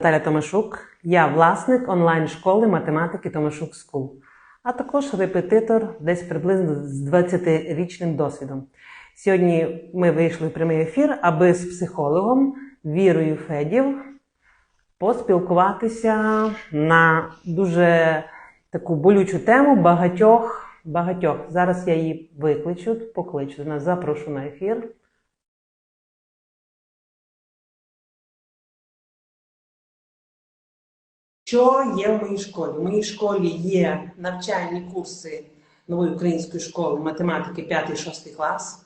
Наталя Томашук. Я власник онлайн-школи математики Томашук Скул, а також репетитор десь приблизно з 20-річним досвідом. Сьогодні ми вийшли в прямий ефір, аби з психологом Вірою Федів поспілкуватися на дуже таку болючу тему багатьох. Багатьох. Зараз я її викличу, покличу запрошу на ефір. Що є в моїй школі? В моїй школі є навчальні курси нової української школи математики 5-6 клас.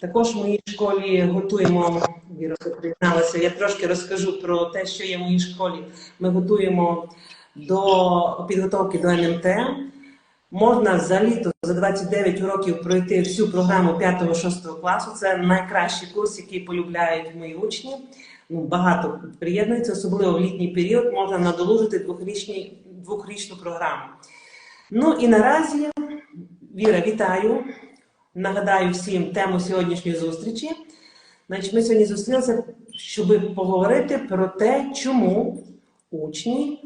Також в моїй школі готуємо, Віра призналася, я трошки розкажу про те, що є в моїй школі. Ми готуємо до підготовки до НМТ. Можна за літо, за 29 років пройти всю програму 5-6 класу. Це найкращий курс, який полюбляють мої учні. Ну, багато приєднується, особливо в літній період можна надолужити двохрічні, двохрічну програму. Ну і наразі, Віра, вітаю. Нагадаю всім тему сьогоднішньої зустрічі. Значить, ми сьогодні зустрілися, щоб поговорити про те, чому учні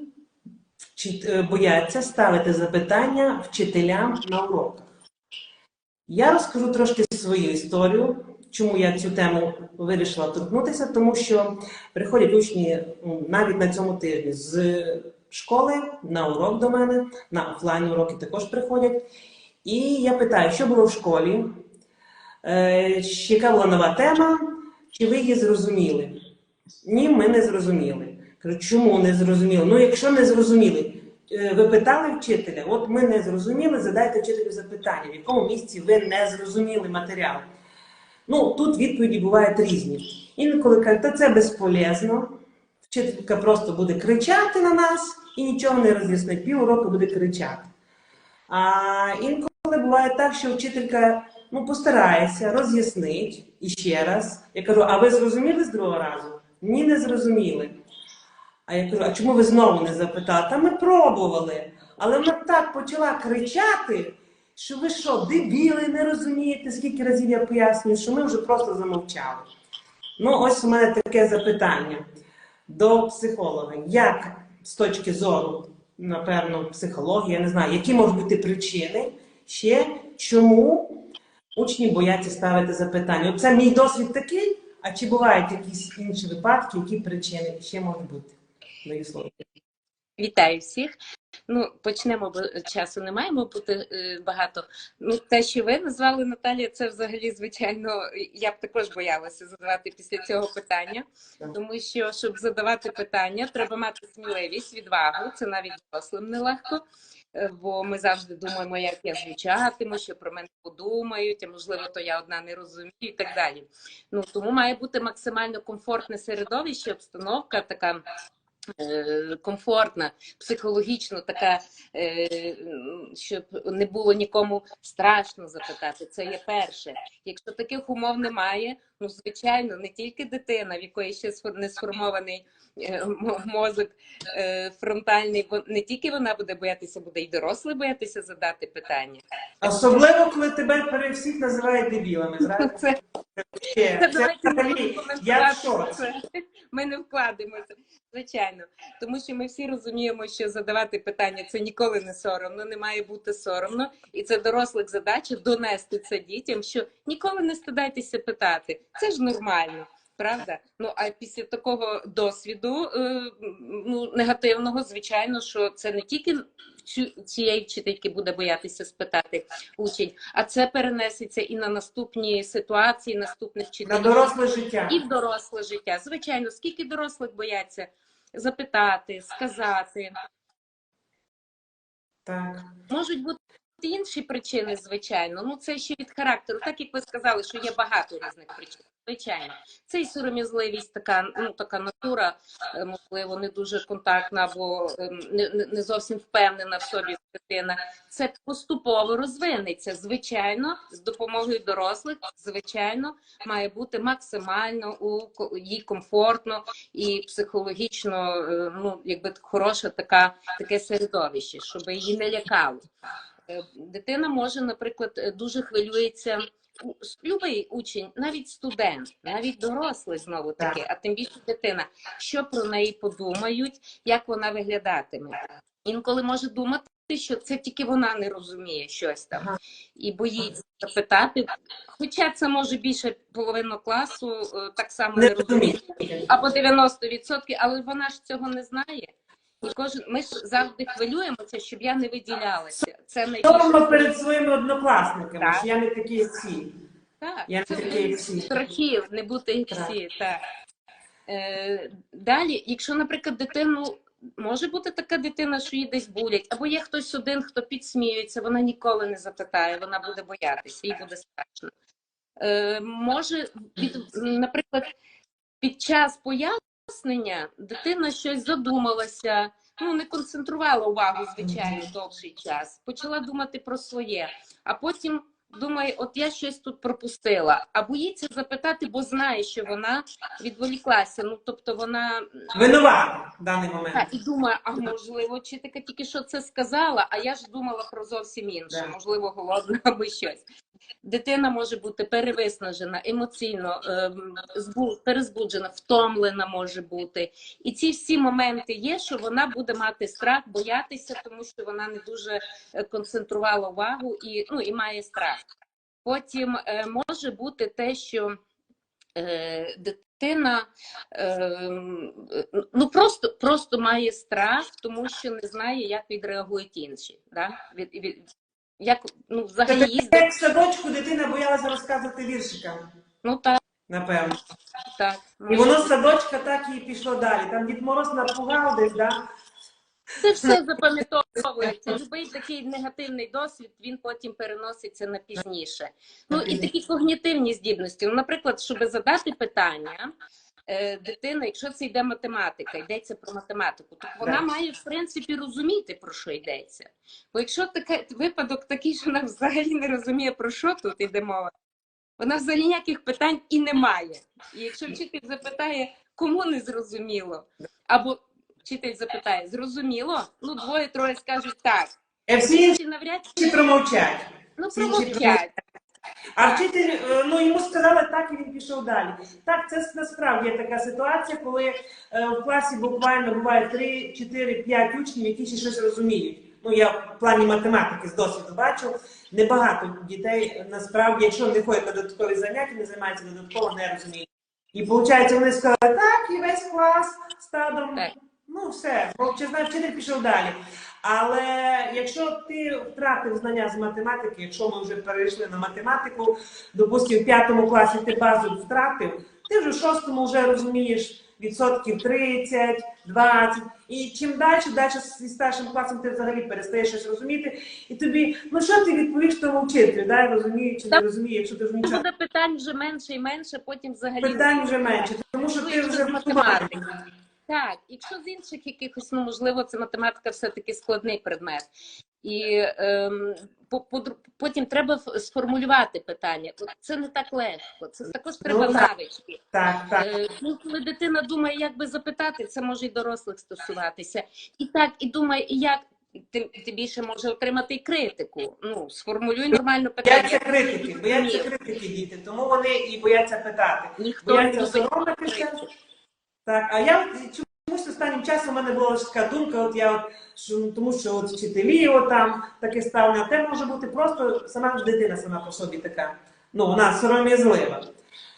е, бояться ставити запитання вчителям на уроках. Я розкажу трошки свою історію, чому я цю тему вирішила торкнутися, тому що приходять учні навіть на цьому тижні з школи на урок до мене, на офлайн уроки також приходять. І я питаю, що було в школі, е, яка була нова тема, чи ви її зрозуміли? Ні, ми не зрозуміли. Кажу, чому не зрозуміли? Ну, якщо не зрозуміли, е, ви питали вчителя, от ми не зрозуміли, задайте вчителю запитання, в якому місці ви не зрозуміли матеріал. Ну, тут відповіді бувають різні. Інколи кажуть, та це безполезно, вчителька просто буде кричати на нас і нічого не роз'яснить, пів року буде кричати. А інколи буває так, що вчителька ну, постарається, роз'яснить і ще раз. Я кажу, а ви зрозуміли з другого разу? Ні, не зрозуміли. А я кажу, а чому ви знову не запитали? Та ми пробували. Але вона так почала кричати, що ви що, дебіли, не розумієте, скільки разів я пояснюю, що ми вже просто замовчали. Ну, ось у мене таке запитання до психолога. Як з точки зору, напевно, психології, я не знаю, які можуть бути причини ще, чому учні бояться ставити запитання? От Це мій досвід такий, а чи бувають якісь інші випадки, які причини ще можуть бути? Мої слова. Вітаю всіх. Ну, почнемо, бо часу не маємо бути е, багато. Ну, те, що ви назвали Наталія, це взагалі, звичайно, я б також боялася задавати після цього питання, тому що, щоб задавати питання, треба мати сміливість, відвагу. Це навіть дорослим нелегко. е, Бо ми завжди думаємо, як я звучатиму, що про мене подумають, а можливо, то я одна не розумію і так далі. Ну тому має бути максимально комфортне середовище, обстановка така комфортна, психологічно така, е, щоб не було нікому страшно запитати. Це є перше. Якщо таких умов немає, ну звичайно, не тільки дитина, в якої ще не сформований е, мозок е, фронтальний, бо не тільки вона буде боятися, буде й дорослий боятися задати питання. Особливо, коли тебе перед всіх називають дебілами. Це Це це я це. Ми не вкладемося, звичайно. Тому що ми всі розуміємо, що задавати питання це ніколи не соромно, не має бути соромно. І це дорослих задача донести це дітям, що ніколи не стидайтеся питати. Це ж нормально. Правда? Ну а після такого досвіду е, ну, негативного, звичайно, що це не тільки цієї вчительки буде боятися спитати учень, а це перенесеться і на наступні ситуації, наступних На доросле життя. і в доросле життя. Звичайно, скільки дорослих бояться запитати, сказати. Так. Можуть бути інші причини, звичайно. Ну це ще від характеру. Так як ви сказали, що є багато різних причин. Звичайно, це і сором'язливість, така ну така натура, е, можливо, не дуже контактна або ем, не, не- зовсім впевнена в собі дитина. Це поступово розвинеться. Звичайно, з допомогою дорослих, звичайно, має бути максимально у їй комфортно і психологічно, е, ну якби хороша така таке середовище, щоб її не лякало. Е, Дитина може, наприклад, е, дуже хвилюється любий учень, навіть студент, навіть дорослий знову таки, а тим більше дитина, що про неї подумають, як вона виглядатиме. Інколи може думати, що це тільки вона не розуміє щось там і боїться запитати. Хоча це може більше половину класу е, так само не Не розуміє або 90%, але вона ж цього не знає. І кожен ми ж завжди хвилюємося, щоб я не виділялася. Це найбільше Соромно перед своїми однокласниками, Так. що я не такий як всі. так. Я не такий як всі. страхів не бути як всі. Так. Е, далі, якщо, наприклад, дитину. Може бути така дитина, що її десь булять, або є хтось один, хто підсміюється, вона ніколи не запитає, вона буде боятися, їй буде страшно. Е, може, від, наприклад, під час пояснення. Дитина щось задумалася, ну не концентрувала увагу, звичайно, довший час, почала думати про своє, а потім думає, от я щось тут пропустила, а боїться запитати, бо знає, що вона відволіклася. Ну тобто вона Винувата в даний момент. та, і думає, а можливо, вчителька тільки що це сказала, а я ж думала про зовсім інше, можливо, голодна або щось. Дитина може бути перевиснажена, емоційно ем, перезбуджена, втомлена може бути. І ці всі моменти є, що вона буде мати страх, боятися, тому що вона не дуже е, концентрувала увагу і, ну, і має страх. Потім е, може бути те, що е, дитина е, ну просто, просто має страх, тому що не знає, як відреагують інші. Да? Як ну, взагалі Це їздить. як в садочку дитина боялася розказувати віршика, Ну так, напевно. так. І воно з садочка так і пішло далі. Там Дід Мороз напугав десь, да? Це все запам'ятовується. Любий такий негативний досвід він потім переноситься на пізніше. Ну і такі когнітивні здібності. Ну, наприклад, щоб задати питання. Е, Дитина, якщо це йде математика, йдеться про математику, то вона Так. має в принципі розуміти про що йдеться. Бо якщо таке випадок такий, що вона взагалі не розуміє про що тут іде мова, вона взагалі ніяких питань і не має. І якщо вчитель запитає, кому не зрозуміло, або вчитель запитає, зрозуміло? Ну, двоє-троє скажуть так. А всі навряд чи промовчать. ну промовчать. А вчитель, е, ну йому сказали так, і він пішов далі. Так, це насправді така ситуація, коли е, в класі буквально буває 3, 4, 5 учнів, які ще щось розуміють. Ну, я в плані математики з досвіду бачу. Небагато дітей насправді, якщо не ходять на додаткові заняття, не займаються додатково, не розуміють. І виходить, вони сказали, так, і весь клас стадом. Ну, все, знає, вчитель пішов далі. Але якщо ти втратив знання з математики, якщо ми вже перейшли на математику, допустимо, в п'ятому класі ти базу втратив, ти вже в шостому вже розумієш відсотків 30, 20. І чим далі, далі зі старшим класом ти взагалі перестаєш щось розуміти, і тобі, ну що ти відповіш тому вчителю, да, розуміє чи не Так. розуміє, якщо ти вже нічого. Буде питань вже менше і менше, потім взагалі Питань вже менше, тому що ти вже математики. Так, якщо з інших якихось, ну можливо, це математика все-таки складний предмет. І ем, по, по, потім треба сформулювати питання. Це не так легко, це також треба Ну, навички. Так, так. Е, ну, коли дитина думає, як би запитати, це може і дорослих стосуватися. І так, і думає, і як ти, ти більше може отримати і критику. Ну, сформулюй нормально Бояться питання. критики, бояться критики діти, тому вони і бояться питати. Ніхто Бояться соромитися. Так, а я от чомусь останнім часом у мене була така думка, от я от, що, тому що от вчителі от там таке ставлення, а те може бути просто сама ж дитина сама по собі така. Ну, вона сором'язлива.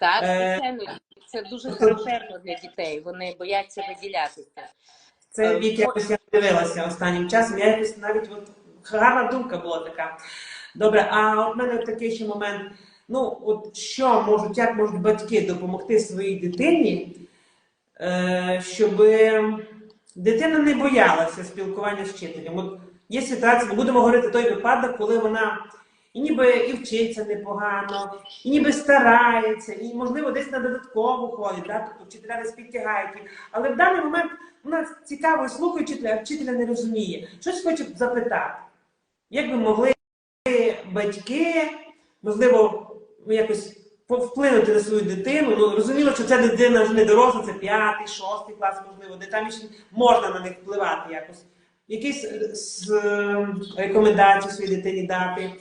Так, Е, це дуже характерно для дітей. Вони бояться виділятися. Це Е, вік якось я дивилася останнім часом. Я якось навіть от гарна думка була така. Добре, а от мене такий ще момент. Ну, от що можуть, як можуть батьки допомогти своїй дитині, е, щоб дитина не боялася спілкування з вчителем? От є ситуація, ми будемо говорити той випадок, коли вона і ніби і вчиться непогано, і ніби старається, і можливо десь на додаткову ходить, да? тобто вчителя десь підтягають. Але в даний момент вона цікаво слухає вчителя, а вчителя не розуміє. Щось хоче запитати. Як би могли батьки, можливо, якось вплинути на свою дитину? Ну, розуміло, що ця дитина вже не доросла, це п'ятий, шостий клас, можливо, де там ще можна на них впливати якось. Якісь е, е, рекомендації своїй дитині дати.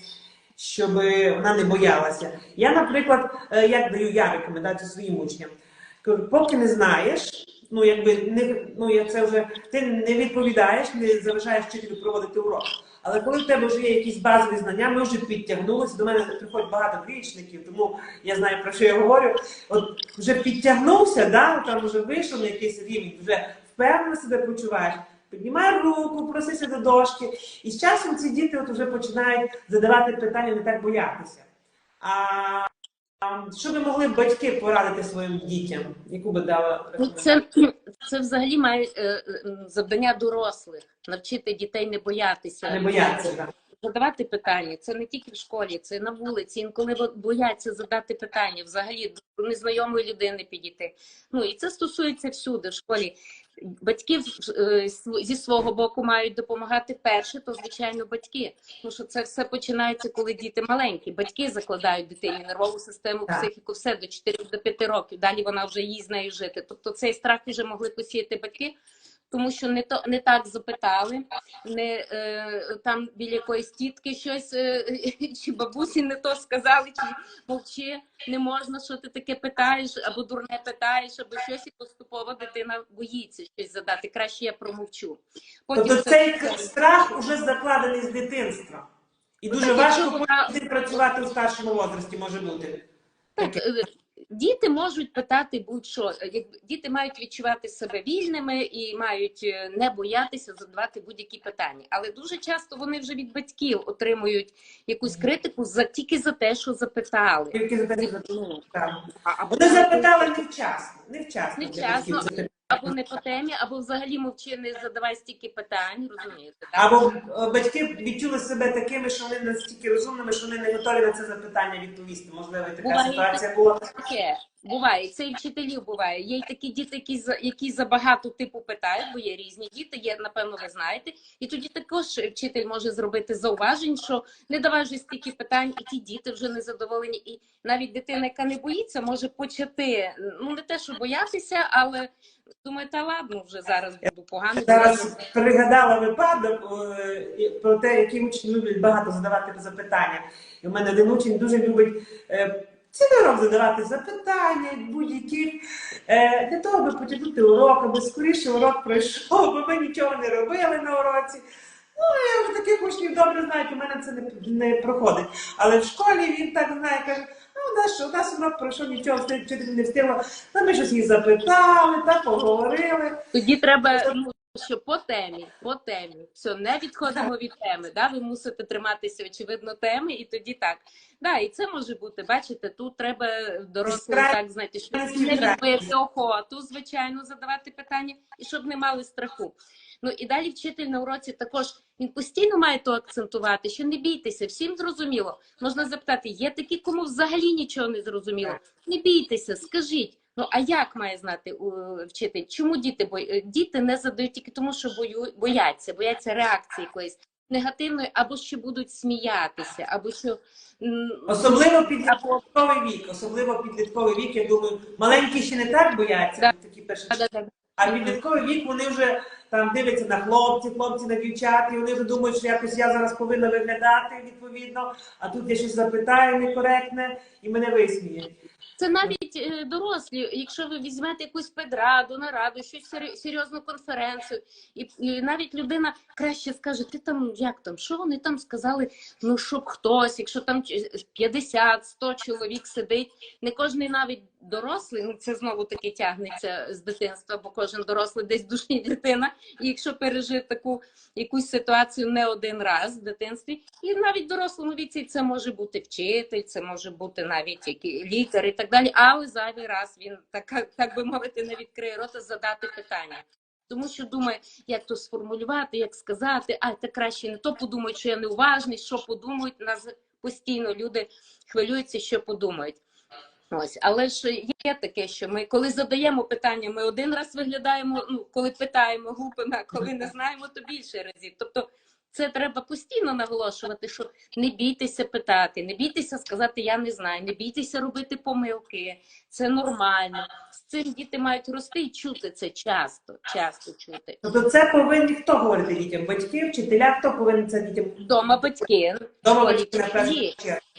щоб вона не боялася. Я, наприклад, е, як даю я рекомендацію своїм учням. Поки не знаєш, ну якби не ну я це вже ти не відповідаєш, не заважаєш вчителю проводити урок. Але коли в тебе вже є якісь базові знання, ми вже підтягнулися. До мене приходять багато двічників, тому я знаю про що я говорю. От вже підтягнувся, да, там вже вийшов на якийсь рівень, вже впевнено себе почуваєш. Піднімай руку, просися до дошки. І з часом ці діти от вже починають задавати питання, не так боятися. А що ви могли б батьки порадити своїм дітям? Яку би дала Ну, це, це взагалі має е, е, завдання дорослих навчити дітей не боятися. не боятися? Так. задавати питання. Це не тільки в школі, це на вулиці. Інколи бо- бояться задати питання, взагалі до незнайомої людини підійти. Ну і це стосується всюди в школі. Батьки е, зі свого боку мають допомагати перше, то звичайно батьки. Тому що це все починається, коли діти маленькі. Батьки закладають дитині нервову систему, психіку, все до 4 до 5 років. Далі вона вже їй з нею жити. Тобто цей страх вже могли посіяти батьки. Тому що не то не так запитали, не е, там біля якоїсь тітки щось е, чи бабусі не то сказали, чи мовчи, не можна, що ти таке питаєш, або дурне питаєш, або щось, і поступово дитина боїться щось задати. Краще я промовчу. Тобто цей страх уже закладений з дитинства. І дуже Так, важко вона- працювати у старшому возрасті може бути. Так, діти можуть питати будь-що. Діти мають відчувати себе вільними і мають е, не боятися задавати будь-які питання. Але дуже часто вони вже від батьків отримують якусь критику за тільки за те, що запитали. Тільки за те, що запитали. або Вони запитали невчасно. Невчасно. Невчасно. Або не по темі, або взагалі мовчи, не задавай стільки питань, розумієте? Так? Або е, батьки відчули себе такими, що вони настільки розумними, що вони не готові на це запитання відповісти. Можливо, і така Буває ситуація була. таке буває, це і вчителів буває. Є й такі діти, які за які забагато типу питають, бо є різні діти. Є, напевно, ви знаєте. І тоді також вчитель може зробити зауважень, що не давай вже стільки питань, і ті діти вже не задоволені. І навіть дитина, яка не боїться, може почати ну не те, що боятися, але думає, та ладно, вже зараз буду погано. Зараз пригадала випадок про те, які учні люблять багато задавати запитання. І в мене один учень дуже любить е, цілий урок задавати запитання, будь-які е, для того, аби потягнути урок, аби скоріше урок пройшов, бо ми нічого не робили на уроці. Ну, я вже таких учнів добре знають, у мене це не, не проходить. Але в школі він так знає, каже, ну, у нас що, у нас урок пройшов, нічого вчитель не встигла. Ну, ми щось її запитали, так поговорили. Тоді треба ну, що по темі, по темі. Все, не відходимо від теми. Да? Ви мусите триматися, очевидно, теми, і тоді так. Да, і це може бути. Бачите, тут треба дорослим так знаєте, що не відбити охоту, звичайно, задавати питання, і щоб не мали страху. Ну і далі вчитель на уроці також він постійно має то акцентувати, що не бійтеся, всім зрозуміло. Можна запитати, є такі, кому взагалі нічого не зрозуміло. Не бійтеся, скажіть. Ну а як має знати вчитель? Чому діти бой... е, діти не задають тільки тому, що бою... бояться, бояться реакції якоїсь негативної, або що будуть сміятися, або що Особливо підлітковий вік, особливо підлітковий вік, я думаю, маленькі ще не так бояться, Да. такі перші. да-да-да. А підлітковий вік вони вже там дивляться на хлопців, хлопці на дівчат, і вони вже думають, що якось я зараз повинна виглядати відповідно, а тут я щось запитаю некоректне і мене висміють. Це навіть е, дорослі, якщо ви візьмете якусь педраду, нараду, щось серйозну конференцію, і, навіть людина краще скаже, ти там як там, що вони там сказали? Ну щоб хтось, якщо там 50-100 чоловік сидить, не кожний навіть дорослий, ну це знову таки тягнеться з дитинства, бо кожен дорослий десь душі дитина. І якщо пережив таку якусь ситуацію не один раз в дитинстві, і навіть дорослому віці це може бути вчитель, це може бути навіть лікар і так далі. Але зайвий раз він так, так би мовити, не відкриє рота задати питання. Тому що думає, як то сформулювати, як сказати, а це краще не то подумають, що я неуважний, що подумають. Нас постійно люди хвилюються, що подумають. Ось, але ж є таке, що ми коли задаємо питання, ми один раз виглядаємо, ну коли питаємо глупими, а коли не знаємо, то більше разів. Тобто це треба постійно наголошувати, що не бійтеся питати, не бійтеся сказати я не знаю, не бійтеся робити помилки. Це нормально. З цим діти мають рости і чути це часто, часто чути. Тобто це повинні хто говорити дітям? Батьки, вчителя, хто повинен це дітям? Вдома батьки, Дома батьки на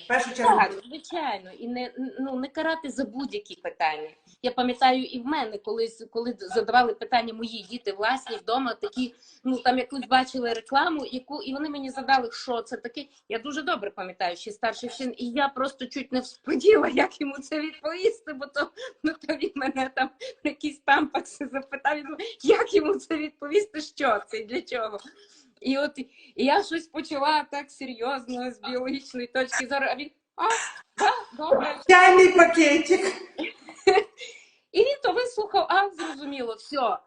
першу чергу. Так, звичайно, і не ну не карати за будь-які питання. Я пам'ятаю, і в мене колись, коли задавали питання мої діти власні вдома, такі ну там якусь бачили рекламу, яку і вони мені задали, що це таке. Я дуже добре пам'ятаю, ще старший син, і я просто чуть не всподіла, як йому це відповісти, бо то ну то він мене там якісь тампакси запитав. Як йому це відповісти? Що це і для чого? І от і я щось почала так серйозно з біологічної точки зору. А він а, да, добре. Чайний пакетик. І він то вислухав, а зрозуміло, все.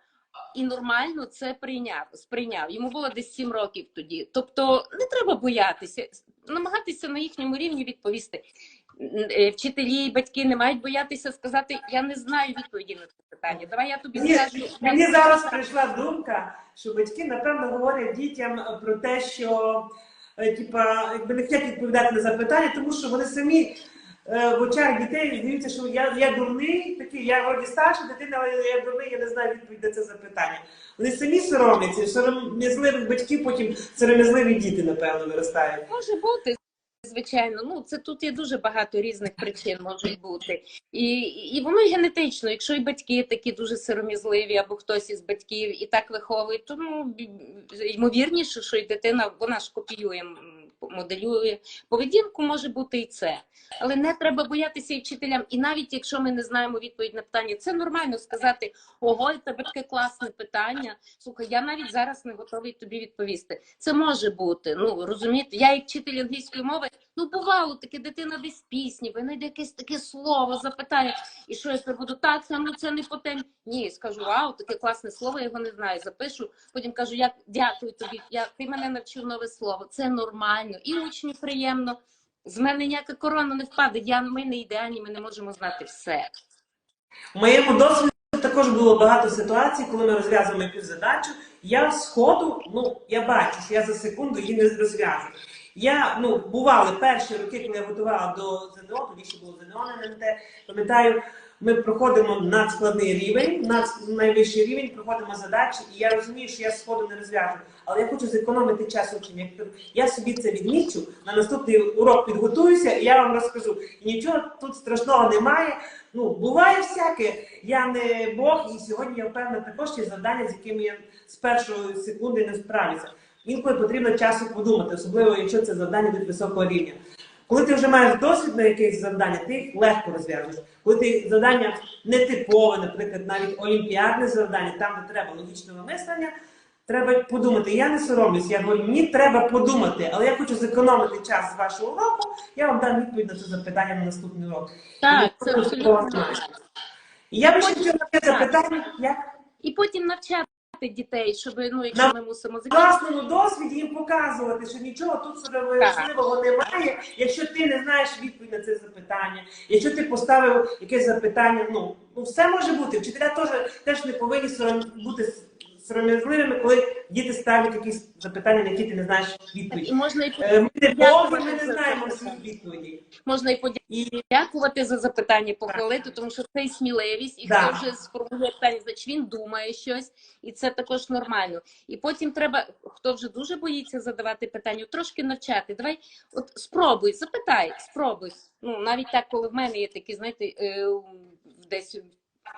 І нормально це прийняв, сприйняв. Йому було десь 7 років тоді. Тобто не треба боятися, намагатися на їхньому рівні відповісти. Е, Вчителі і батьки не мають боятися сказати, я не знаю відповіді на це питання. Давай я тобі скажу. мені зараз прийшла думка, що батьки напевно говорять дітям про те, що е, типа, якби не хочуть відповідати на запитання, тому що вони самі в очах дітей здаються, що я, я дурний, такий, я вроді старша дитина, але я дурний, я не знаю відповідь на це запитання. Вони самі соромляться, сором'язливих батьків потім сором'язливі діти, напевно, виростають. Може бути, звичайно. Ну це тут є дуже багато різних причин можуть бути. І, і воно генетично. Якщо і батьки такі дуже сором'язливі, або хтось із батьків і так виховує, то ну ймовірніше, що і дитина вона ж копіює, моделює поведінку, може бути і це. Але не треба боятися і вчителям. І навіть якщо ми не знаємо відповідь на питання, це нормально сказати: ого, тебе таке класне питання. Слухай, я навіть зараз не готовий тобі відповісти. Це може бути. Ну розумієте, я як вчитель англійської мови, ну бувало таке дитина десь пісні, винайде якесь таке слово, запитає, і що я буду так, ну це не по темі. Ні, скажу, вау, таке класне слово, я його не знаю. Запишу. Потім кажу, я дякую тобі. Я ти мене навчив нове слово. Це нормально, і учню приємно. З мене ніяка корона не впаде. Я ми не ідеальні, ми не можемо знати все. В моєму досвіді також було багато ситуацій, коли ми розв'язуємо якусь задачу. Я з ходу, ну я бачу, що я за секунду її не розв'язую. Я ну бували перші роки, коли я готувала до ЗНО, тоді ще було ЗНО на НМТ. Пам'ятаю, ми проходимо надскладний рівень, над найвищий рівень, проходимо задачі, і я розумію, що я з ходу не розв'яжу. Але я хочу зекономити час учення. Я собі це відмічу, на наступний урок підготуюся, і я вам розкажу. І нічого тут страшного немає. Ну, буває всяке. Я не Бог, і сьогодні я впевнена також є завдання, з якими я з першої секунди не справлюся. Інколи потрібно часу подумати, особливо якщо це завдання від високого рівня. Коли ти вже маєш досвід на якесь завдання, ти їх легко розв'язуєш. Коли ти завдання нетипове, наприклад, навіть олімпіадне завдання, там де треба логічного мислення, треба подумати. Я не соромлюсь, я говорю, мені треба подумати, але я хочу зекономити час з вашого уроку, я вам дам відповідь на це запитання на наступний урок. Так, І це абсолютно. І я би ще хотіла це запитання, як І потім навчати дітей, щоб ну, якщо ми мусимо на власному досвіді їм показувати, що нічого тут сором'язливого немає, якщо ти не знаєш відповідь на це запитання, якщо ти поставив якесь запитання, ну, ну все може бути. Вчителя теж, теж не повинні сором, бути сором'язливими, коли діти ставлять якісь запитання, на які ти не знаєш відповіді. Можна і Е, Ми не Дякую ми не знаємо всіх відповідей. можна і подякувати за запитання, похвалити, тому що це і сміливість, і Да. хто вже сформулює питання, значить він думає щось, і це також нормально. І потім треба, хто вже дуже боїться задавати питання, трошки навчати. Давай, от спробуй, запитай, спробуй. Ну навіть так, коли в мене є такі, знаєте, е, десь.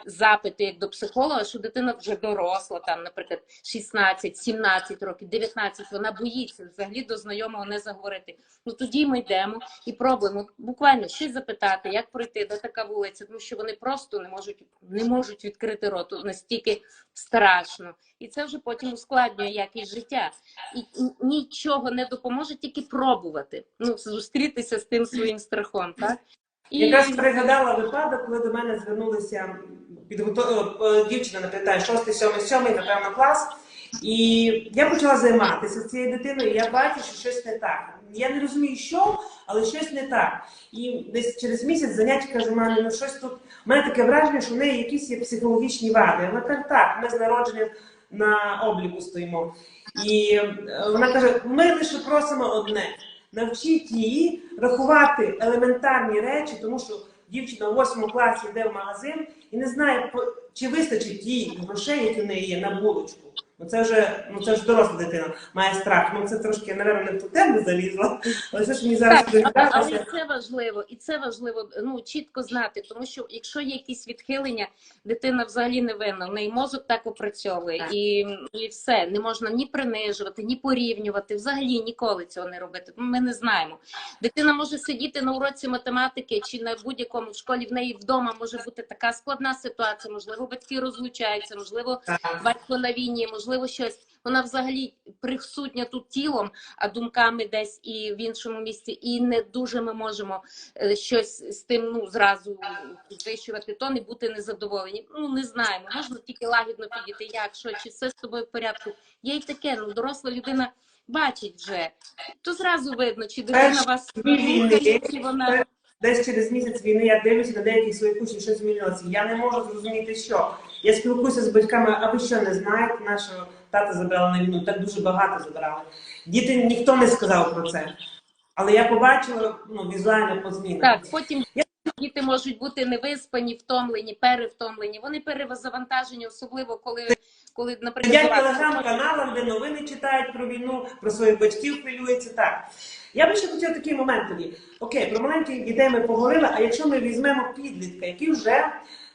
Запити як до психолога, що дитина вже доросла, там, наприклад, 16, 17 років, 19, вона боїться взагалі до знайомого не заговорити. Ну тоді ми йдемо і пробуємо буквально щось запитати, як пройти, де така вулиця, тому що вони просто не можуть не можуть відкрити рот настільки страшно, і це вже потім ускладнює якість життя. І нічого не допоможе, тільки пробувати. Ну зустрітися з тим своїм страхом, так Якраз пригадала випадок, коли до мене звернулися підготов... е, дівчина, напитає, 6, 7, 7, напевно, клас. І я почала займатися цією дитиною, і я бачу, що щось не так. Я не розумію, що, але щось не так. І десь через місяць заняття каже, мамі, ну щось тут. У мене таке враження, що в неї якісь є психологічні вади. Вона каже, так, ми з народження на обліку стоїмо. І е, вона каже: ми лише просимо одне: навчіть її рахувати елементарні речі, тому що дівчина в восьмому класі йде в магазин і не знає, чи вистачить їй грошей, які в неї є на булочку. Ну це вже ну це ж доросла дитина, має страх. Ну це трошки, напевно, не в ту тему залізла. Але все ж мені зараз Так, але, але це важливо, і це важливо ну чітко знати, тому що якщо є якісь відхилення, дитина взагалі не винна. В неї мозок так опрацьовує, Так. і, і все не можна ні принижувати, ні порівнювати. Взагалі ніколи цього не робити. Ми не знаємо. Дитина може сидіти на уроці математики чи на будь-якому в школі. В неї вдома може бути така складна ситуація. Можливо, батьки розлучаються, можливо, Так. батько на війні, можливо, щось. Вона взагалі присутня тут тілом, а думками десь і в іншому місці. І не дуже ми можемо е, щось з тим ну зразу підвищувати тон і бути незадоволені. Ну не знаємо. Можна тільки лагідно підійти. Як що, чи все з тобою в порядку? Є й таке. Ну доросла людина бачить вже, то зразу видно, чи дитина вас слухає, чи вона. Десь через місяць війни я дивлюся на деяких своїх учнів, що змінилося. Я не можу зрозуміти, що. Я спілкуюся з батьками, а ви що не знаєте, нашого тата забрали на війну, так дуже багато забрали. Діти ніхто не сказав про це. Але я побачила ну, візуально по змінах. Так, потім діти можуть бути невиспані, втомлені, перевтомлені. Вони перезавантажені, особливо коли, коли наприклад, Сидять телеграм-каналам, де новини читають про війну, про своїх батьків хвилюються так. Я би ще хотіла такий момент тоді. Окей, про маленьких дітей ми поговорили, а якщо ми візьмемо підлітка, який вже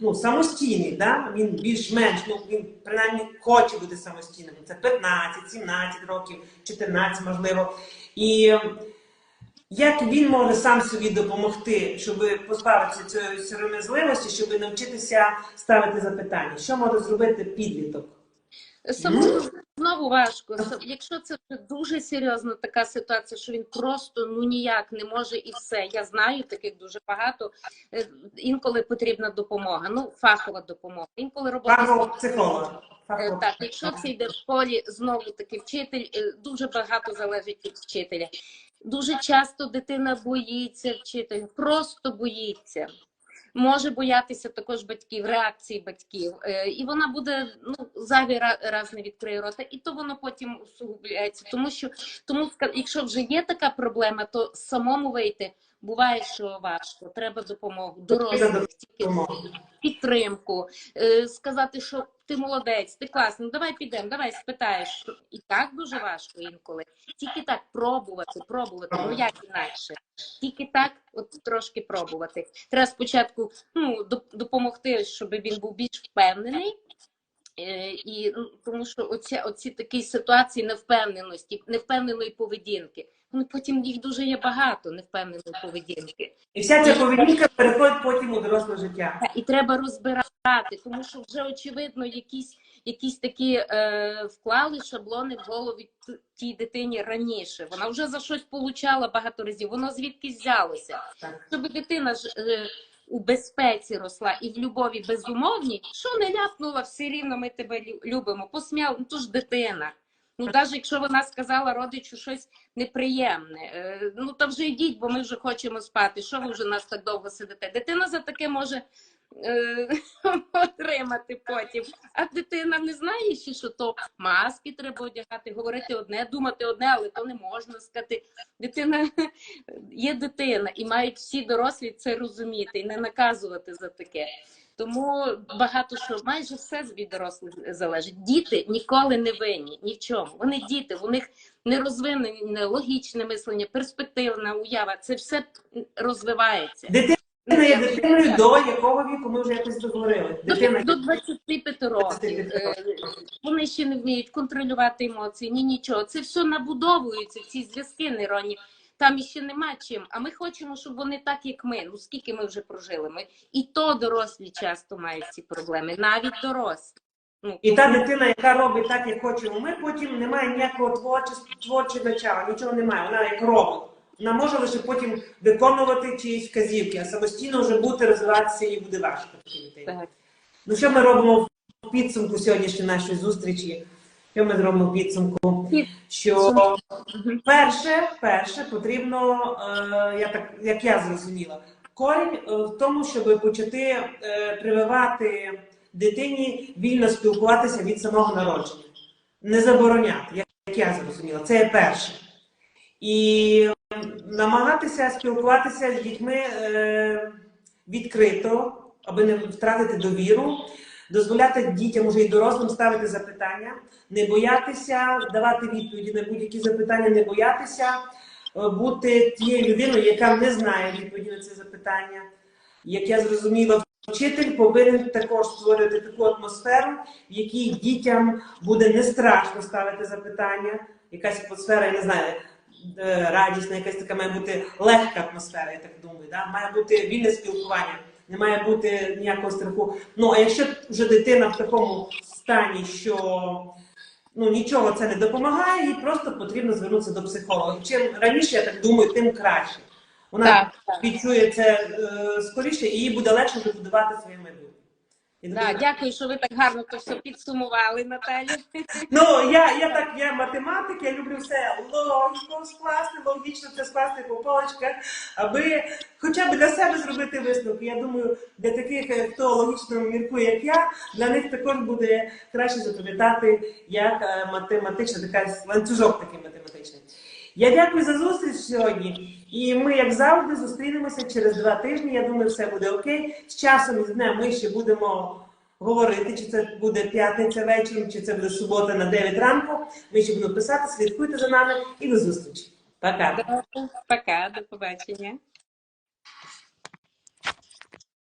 ну, самостійний, да? він більш-менш, ну він принаймні хоче бути самостійним. Це 15, 17 років, 14, можливо. І як він може сам собі допомогти, щоб позбавитися цієї сором'язливості, щоб навчитися ставити запитання? Що може зробити підліток? Самому знову важко. Якщо це вже дуже серйозна така ситуація, що він просто ну ніяк не може і все. Я знаю таких дуже багато. Е, Інколи потрібна допомога. Ну, фахова допомога. Інколи робота психолога. Е, Так, якщо це йде в школі, знову таки вчитель е, дуже багато залежить від вчителя. Дуже часто дитина боїться вчителя, просто боїться. Може боятися також батьків, реакції батьків, Е, і вона буде ну зайвий раз не відкриє рота, і то воно потім усугубляється. Тому що тому, якщо вже є така проблема, то самому вийти буває, що важко. Треба допомогу дорослих, підтримку, е, сказати, що ти молодець, ти класний, ну давай підемо, давай спитаєш. І так дуже важко інколи. Тільки так пробувати, пробувати. Ну як інакше? Тільки так, от трошки пробувати. Треба спочатку ну, допомогти, щоб він був більш впевнений. Е, І ну, тому що оці, оці такі ситуації невпевненості, невпевненої поведінки. Ну потім їх дуже є багато невпевненої поведінки. І вся ця поведінка переходить потім у доросле життя. І треба розбирати, тому що вже очевидно якісь, якісь такі е, вклали шаблони в голові тій дитині раніше. Вона вже за щось получала багато разів. Воно звідки взялося. Так. Щоб дитина ж е, у безпеці росла і в любові безумовній, що не ляпнула, все рівно ми тебе лю- любимо. Посміяв, ну то ж дитина. Ну, навіть якщо вона сказала родичу щось неприємне, е, ну то вже йдіть, бо ми вже хочемо спати. Що ви вже нас так довго сидите? Дитина за таке може е, отримати потім. А дитина не знає ще, що то маски треба одягати, говорити одне, думати одне, але то не можна сказати. Дитина є дитина, і мають всі дорослі це розуміти і не наказувати за таке. Тому багато що майже все від дорослих залежить. Діти ніколи не винні ні в чому. Вони діти, у них не розвинене логічне мислення, перспективна уява. Це все розвивається. Дитина є дитиною до якого віку ми вже якось договорили. До, Дитина до 25 років 25 Е, вони ще не вміють контролювати емоції, ні нічого. Це все набудовується, ці зв'язки нейронні. Там іще нема чим. А ми хочемо, щоб вони так, як ми. Ну скільки ми вже прожили. Ми і то дорослі часто мають ці проблеми, навіть дорослі. Ну, І та дитина, яка робить так, як хочемо ми, потім немає ніякого творчого, творчого начала, нічого немає. Вона як робот. Вона може лише потім виконувати чиїсь вказівки, а самостійно вже бути, розвиватися їй буде важко. так. Ну що ми робимо в підсумку сьогоднішньої нашої зустрічі? Що ми зробимо підсумку? Що перше, перше потрібно, е, я так як я зрозуміла, корінь е, в тому, щоб почати е, прививати дитині вільно спілкуватися від самого народження. Не забороняти, як я зрозуміла. Це є перше. І намагатися спілкуватися з дітьми відкрито, аби не втратити довіру, дозволяти дітям, уже і дорослим ставити запитання, не боятися давати відповіді на будь-які запитання, не боятися е, бути тією людиною, яка не знає відповіді на це запитання. Як я зрозуміла, вчитель повинен також створювати таку атмосферу, в якій дітям буде не страшно ставити запитання, якась атмосфера, я не знаю, е, радісна, якась така має бути легка атмосфера, я так думаю. Да? Має бути вільне спілкування, не має бути ніякого страху. Ну а якщо вже дитина в такому стані, що ну нічого це не допомагає, їй просто потрібно звернутися до психолога. Чим раніше, я так думаю, тим краще. Вона Так, так. відчує це е, скоріше, і їй буде легше будувати своє майбутнє. Да, дякую, що ви так гарно то все підсумували, Наталі. Ну, я, я так, я математик, я люблю все логіко скласти, логічно це скласти по полочках, аби хоча б для себе зробити висновки. Я думаю, для таких, е, хто логічно міркує, як я, для них також буде краще запам'ятати, як е, математична така ланцюжок такий математичний. Я дякую за зустріч сьогодні. І ми, як завжди, зустрінемося через два тижні. Я думаю, все буде окей. З часом з днем ми ще будемо говорити, чи це буде п'ятниця вечором, чи це буде субота на 9 ранку. Ми ще будемо писати, слідкуйте за нами і до зустрічі. Пока. Пока, до побачення.